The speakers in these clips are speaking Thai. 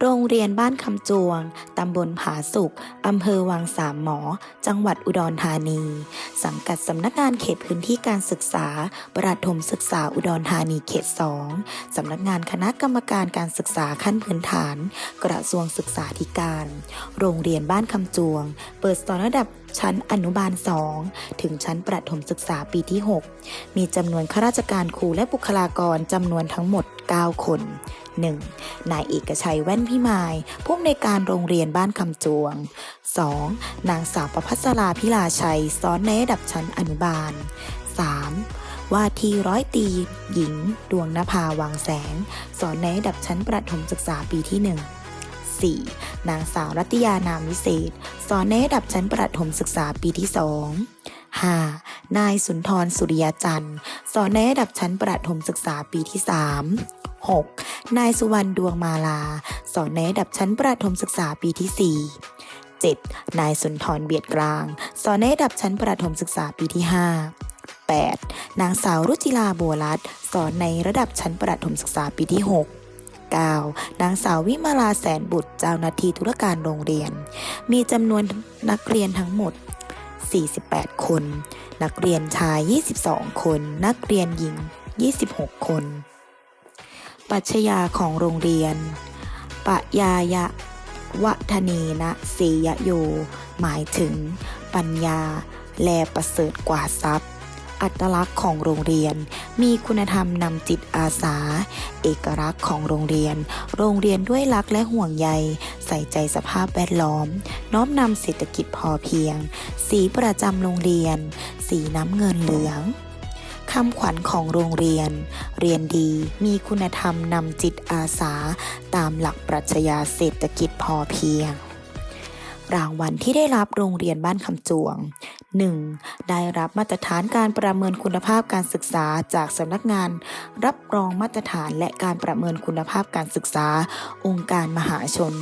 โรงเรียนบ้านคำจวง ตำบลผาสุก อำเภอวังสามหมอ จังหวัดอุดรธานี สังกัดสำนักงานเขตพื้นที่การศึกษา ประถมศึกษาอุดรธานีเขตสองสำนักงานคณะกรรมการการศึกษาขั้นพื้นฐาน กระทรวงศึกษาธิการ โรงเรียนบ้านคำจวง เปิดสอนระดับ ชั้นอนุบาล 2 ถึงชั้นประถมศึกษาปีที่ 6 มีจำนวนข้าราชการครูและบุคลากรจำนวนทั้งหมด 9 คน 1. นายเอกชัยแว่นพิมาย ผู้อำนวยการโรงเรียนบ้านคำจวง 2. นางสาวประพัสราพิลาชัยสอนในระดับชั้นอนุบาล 3. ว่าที่ร้อยตี หญิง ดวงนภาวังแสง สอนในระดับชั้นประถมศึกษาปีที่1 4. นางสาวรัตยานามวิเศษ สอนในระดับชั้นประถมศึกษาปีที่ 2 5. นายสุนทรสุริยจันทร์ สอนในระดับชั้นประถมศึกษาปีที่ 3 6. นายสุวรรณดวงมาลา สอนในระดับชั้นประถมศึกษาปีที่ 4 7. นายสุนทรเบียดกลาง สอนในระดับชั้นประถมศึกษาปีที่ 5 8. นางสาวรุจิลาบัวรัตสอนในระดับชั้นประถมศึกษาปีที่ 6 9. นางสาววิมาลาแสนบุตรเจ้าหน้าที่ธุรการโรงเรียน มีจำนวนนักเรียนทั้งหมด 48 คน นักเรียนชาย 22 คน นักเรียนหญิง 26 คน ปัชญาของโรงเรียน ปะยายะวะทเนนะเสยโย หมายถึงปัญญา แลประเสริฐกว่าทรัพย์ อัตลักษณ์ของโรงเรียน มีคุณธรรมนำจิตอาสา เอกลักษณ์ของโรงเรียน โรงเรียนด้วยรักและห่วงใย ใส่ใจสภาพแวดล้อม น้อมนำเศรษฐกิจพอเพียง สีประจำโรงเรียน สีน้ำเงินเหลืองคำขวัญของโรงเรียน เรียนดีมีคุณธรรมนำจิตอาสา ตามหลักปรัชญาเศรษฐกิจพอเพียง รางวัลที่ได้รับโรงเรียนบ้านคำจวง 1. ได้รับมาตรฐานการประเมินคุณภาพการศึกษาจากสำนักงาน รับรองมาตรฐานและการประเมินคุณภาพการศึกษา องค์การมหาชน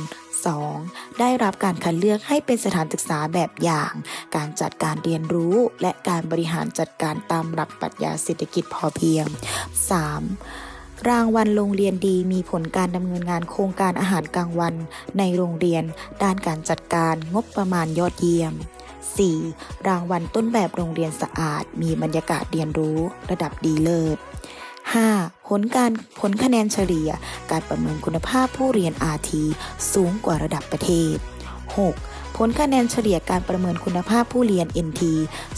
2. ได้รับการคัดเลือกให้เป็นสถานศึกษาแบบอย่าง การจัดการเรียนรู้และการบริหารจัดการตามหลักปรัชญาเศรษฐกิจพอเพียง 3. รางวัลโรงเรียนดีมีผลการดำเนินงานโครงการอาหารกลางวัน ในโรงเรียน ด้านการจัดการงบประมาณยอดเยี่ยม 4. รางวัลต้นแบบโรงเรียนสะอาด มีบรรยากาศเรียนรู้ ระดับดีเลิศ 5. ผลการผลคะแนนเฉลี่ย การประเมินคุณภาพผู้เรียน RT สูงกว่าระดับประเทศ 6. ผลคะแนนเฉลี่ยการประเมินคุณภาพผู้เรียน NT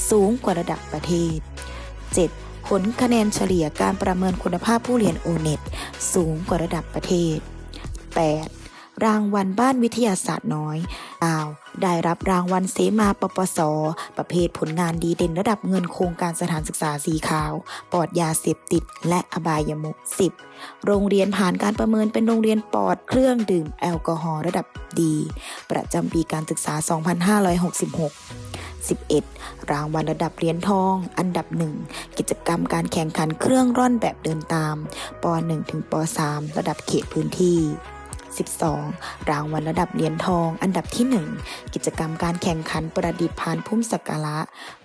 สูงกว่าระดับประเทศ 7. ผลคะแนนเฉลี่ยการประเมินคุณภาพผู้เรียน ONET สูงกว่าระดับประเทศ 8. รางวัลบ้านวิทยาศาสตร์น้อย 9. ได้รับรางวัลเสมาปปส ประเภทผลงานดีเด่นระดับเงินโครงการสถานศึกษาสีขาว ปลอดยาเสพติด และอบายมุข 10. โรงเรียนผ่านการประเมินเป็นโรงเรียนปลอดเครื่องดื่มแอลกอฮอล์ระดับดี ประจำปีการศึกษา 2566 11. รางวัลระดับเหรียญทอง อันดับหนึ่งกิจกรรมการแข่งขันเครื่องร่อนแบบเดินตามป .1 ถึงป .3 ระดับเขตพื้นที่ 12. รางวัลระดับเหรียญทอง อันดับที่ 1 กิจกรรมการแข่งขันประดิษฐ์พานพุ่มสักการะ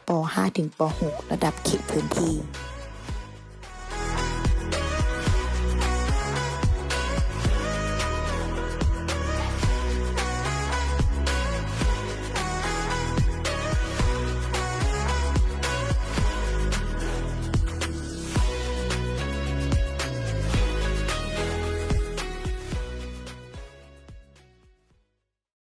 ป .5 ถึงป .6 ระดับเขตพื้นที่